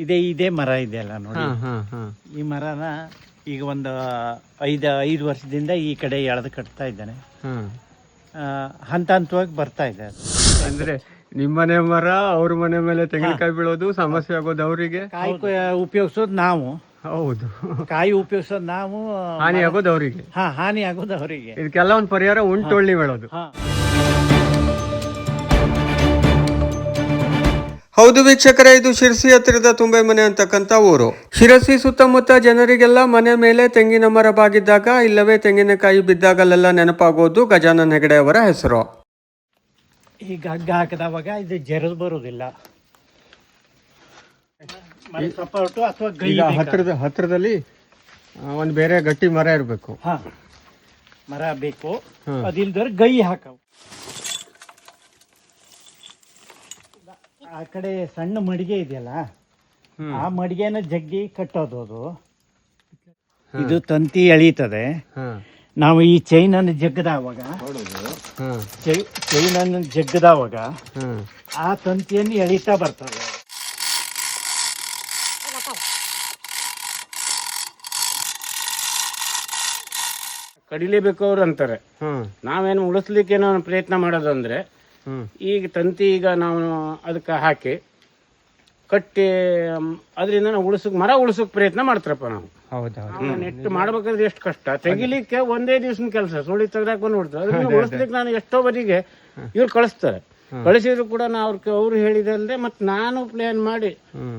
ಇದೇ ಇದೇ ಮರ ಇದೆ ಅಲ್ಲ ನೋಡಿ. ಹಾ ಹಾ ಹಾ. ಈ ಮರನ ಈಗ ಒಂದು ಐದು ಐದು ವರ್ಷದಿಂದ ಈ ಕಡೆ ಎಳೆದು ಕಟ್ತಾ ಇದ್ದಾನೆ. ಹಂತ ಹಂತವಾಗಿ ಬರ್ತಾ ಇದೆ ಅಂದ್ರೆ ನಿಮ್ಮ ಮನೆ ಮರ ಅವ್ರ ಮನೆ ಮೇಲೆ ತೆಂಗಿನಕಾಯಿ ಬೀಳೋದು ಸಮಸ್ಯೆ ಆಗೋದು ಅವರಿಗೆ? ಕಾಯಿ ಉಪಯೋಗಿಸೋದು ನಾವು. ಹೌದು. ಕಾಯಿ ಉಪಯೋಗಿಸೋದು ನಾವು ಹಾನಿ ಆಗೋದು ಅವರಿಗೆ. ಹಾ ಹಾನಿ ಆಗೋದು ಅವರಿಗೆ. ಇದಕ್ಕೆಲ್ಲ ಒಂದು ಪರಿಹಾರ ಉಂಟು ಬೆಳೋದು ಹೇಳೋದು ಹೌದು ವೀಕ್ಷಕರೇ ಇದು ಶಿರಸಿ ಹತ್ತಿರದ ತುಂಬೆ ಮನೆ ಅಂತಕ್ಕಂಥ ಊರು. ಶಿರಸಿ ಸುತ್ತಮುತ್ತ ಜನರಿಗೆಲ್ಲ ಮನೆ ಮೇಲೆ ತೆಂಗಿನ ಮರ ಬಾಗಿದ್ದಾಗ ಇಲ್ಲವೇ ತೆಂಗಿನಕಾಯಿ ಬಿದ್ದಾಗಲೆಲ್ಲ ನೆನಪಾಗೋದು ಗಜಾನನ್ ಹೆಗಡೆ ಅವರ ಹೆಸರು. ಈಗ ಹಗ್ಗ ಹಾಕಿದವಾಗ ಇದು ಜರದು ಬರುವುದಿಲ್ಲ ಈಗ ಹತ್ತಿರದ ಹತ್ತಿರದಲ್ಲಿ ಒಂದು ಬೇರೆ ಗಟ್ಟಿ ಮರ ಇರಬೇಕು. ಮರ ಬೇಕು. ಹ್ಮ್. ಗೈ ಹಾಕವು. ಆ ಕಡೆ ಸಣ್ಣ ಮಡಿಗೆ ಇದೆಯಲ್ಲ ಆ ಮಡಿಗೆನ ಜಗ್ಗಿ ಕಟ್ಟೋದು ಅದು. ಇದು ತಂತಿ ಎಳೀತದೆ. ನಾವು ಈ ಚೈನ್ ಅನ್ನು ಜಗ್ಗದಾವಾಗ ಚೈನ್ ಅನ್ನು ಜಗ್ಗದವಾಗ ಆ ತಂತಿಯನ್ನು ಎಳೀತಾ ಬರ್ತದೆ. ಕಡಿಲೇಬೇಕು ಅವ್ರು ಅಂತಾರೆ. ನಾವೇನು ಉಳಿಸ್ಲಿಕ್ಕೆ ಏನೋ ಪ್ರಯತ್ನ ಮಾಡೋದಂದ್ರೆ ಈಗ ತಂತಿ ಈಗ ನಾವು ಅದಕ್ಕೆ ಹಾಕಿ ಕಟ್ಟಿ ಅದರಿಂದ ನಾವು ಉಳಿಸಕ್ ಮರ ಉಳಿಸೋಕ್ ಪ್ರಯತ್ನ ಮಾಡ್ತಾರಪ್ಪ ನಾವು. ಹೌದಾ ನೆಟ್ಟು ಮಾಡ್ಬೇಕಾದ್ರೆ ಎಷ್ಟು ಕಷ್ಟ. ತೆಗಿಲಿಕ್ಕೆ ಒಂದೇ ದಿವ್ಸದ ಕೆಲಸ ಸುಳಿ ತೆಗ್ದಾಕ ಬಂದ್ಬಿಡ್ತಾರೆ ಅದನ್ನ ಉಳಿಸ್ಲಿಕ್ಕೆ ನಾನು ಎಷ್ಟೋ ಬದಿಗೆ ಇವ್ರು ಕಳಿಸ್ತಾರೆ. ಕಳಿಸಿದ್ರು ಕೂಡ ನಾ ಅವ್ರ ಅವ್ರು ಹೇಳಿದಲ್ಲದೆ ಮತ್ತೆ ನಾನು ಪ್ಲಾನ್ ಮಾಡಿ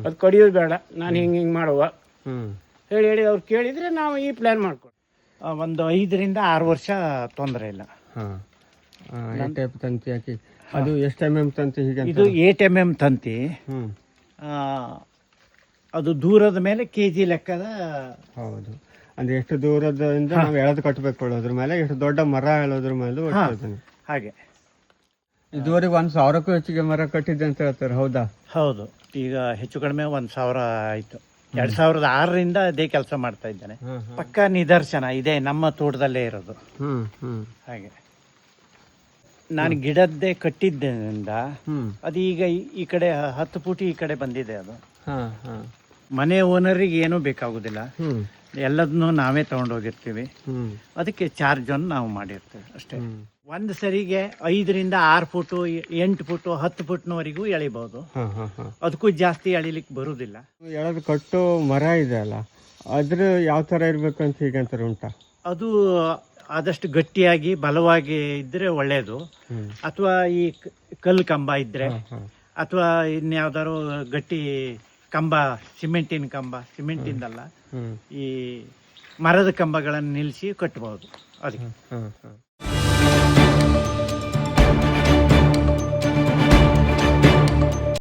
ಅದು ಕಡಿಯೋದು ಬೇಡ ನಾನು ಹಿಂಗೆ ಹಿಂಗೆ ಮಾಡುವ. ಹೇಳಿ ಹೇಳಿ ಅವ್ರು ಕೇಳಿದ್ರೆ ನಾವು ಈ ಪ್ಲಾನ್ ಮಾಡ್ಕೊಂಡು ಒಂದು ಐದರಿಂದ ಆರು ವರ್ಷ ತೊಂದರೆ ಇಲ್ಲ. ಟೈಪ್ ತಂತಿ ಹಾಕಿ. ಅದು ಎಷ್ಟು ಎಂ ಎಂ ತಂತಿ ಹೀಗೆ ಇದು ಏಟ್ ಎಂ ಎಂ ತಂತಿ. ಅದು ದೂರದ ಮೇಲೆ ಕೆ ಜಿ ಲೆಕ್ಕದ ಹೌದು. ಅಂದ್ರೆ ಎಷ್ಟು ದೂರದಿಂದ ನಾವು ಎಳೆದು ಕಟ್ಟಬೇಕು ಹೇಳೋದ್ರ ಮೇಲೆ ಎಷ್ಟು ದೊಡ್ಡ ಮರ ಹೇಳೋದ್ರ ಮೇಲೆ. ಹಾಗೆ. ಇದುವರೆಗೆ ಒಂದ್ ಸಾವಿರಕ್ಕೂ ಹೆಚ್ಚಿಗೆ ಮರ ಕಟ್ಟಿದ್ದೆ ಅಂತ ಹೇಳ್ತಾರೆ ಹೌದಾ? ಹೌದು. ಈಗ ಹೆಚ್ಚು ಕಡಿಮೆ ಒಂದು ಸಾವಿರ ಆಯಿತು. ಎರಡು ಸಾವಿರದ ಆರರಿಂದ ಅದೇ ಕೆಲಸ ಮಾಡ್ತಾ ಇದ್ದೇನೆ. ಪಕ್ಕ ನಿದರ್ಶನ ಇದೆ ನಮ್ಮ ತೋಟದಲ್ಲೇ ಇರೋದು. ಹ್ಮ್ ಹ್ಮ್. ಹಾಗೆ. ನಾನು ಗಿಡದ್ದೇ ಕಟ್ಟಿದ್ದರಿಂದ ಅದೀಗ ಈ- ಈ ಕಡೆ ಹತ್ತು ಫೂಟಿ ಈ ಕಡೆ ಬಂದಿದೆ ಅದು. ಹಾ ಹಾ. ಮನೆ ಓನರಿಗೆ ಏನೂ ಬೇಕಾಗುದಿಲ್ಲ. ಹ್ಮ್. ಎಲ್ಲದನ್ನೂ ನಾವೇ ತಗೊಂಡೋಗಿರ್ತೀವಿ ಹ್ಮ್. ಅದಕ್ಕೆ ಚಾರ್ಜ್ ಅನ್ನು ನಾವು ಮಾಡಿರ್ತೇವೆ ಅಷ್ಟೇ. ಒಂದ್ ಒಂದು ಸರಿಗೆ ಐದರಿಂದ ಆರು ಫುಟು ಎಂಟು ಫುಟು ಹತ್ತು ಫುಟ್ನವರೆಗೂ ಎಳಿಬಹುದು ಹಾ ಹಾ ಹಾ. ಅದಕ್ಕೂ ಜಾಸ್ತಿ ಎಳಿಲಿಕ್ಕೆ ಬರುವುದಿಲ್ಲ ಎಳೆದು ಕಟ್ಟು ಮರ ಇದೆ ಅಲ್ಲ ಅದ್ರ ಯಾವ ತರ ಇರ್ಬೇಕಂತ ಅಂತ ಹೀಗಂತಾರೆ ಉಂಟಾ? ಅದು ಆದಷ್ಟು ಗಟ್ಟಿಯಾಗಿ ಬಲವಾಗಿ ಇದ್ರೆ ಒಳ್ಳೆಯದು ಅಥವಾ ಈ ಕಲ್ಲು ಕಂಬ ಇದ್ರೆ ಅಥವಾ ಇನ್ಯಾವ್ದಾರು ಗಟ್ಟಿ ಕಂಬ ಸಿಮೆಂಟಿನ ಕಂಬ ಸಿಮೆಂಟಿಂದಲ್ಲ ಈ ಮರದ ಕಂಬಗಳನ್ನು ನಿಲ್ಲಿಸಿ ಕಟ್ಟಬಹುದು ಅದಕ್ಕೆ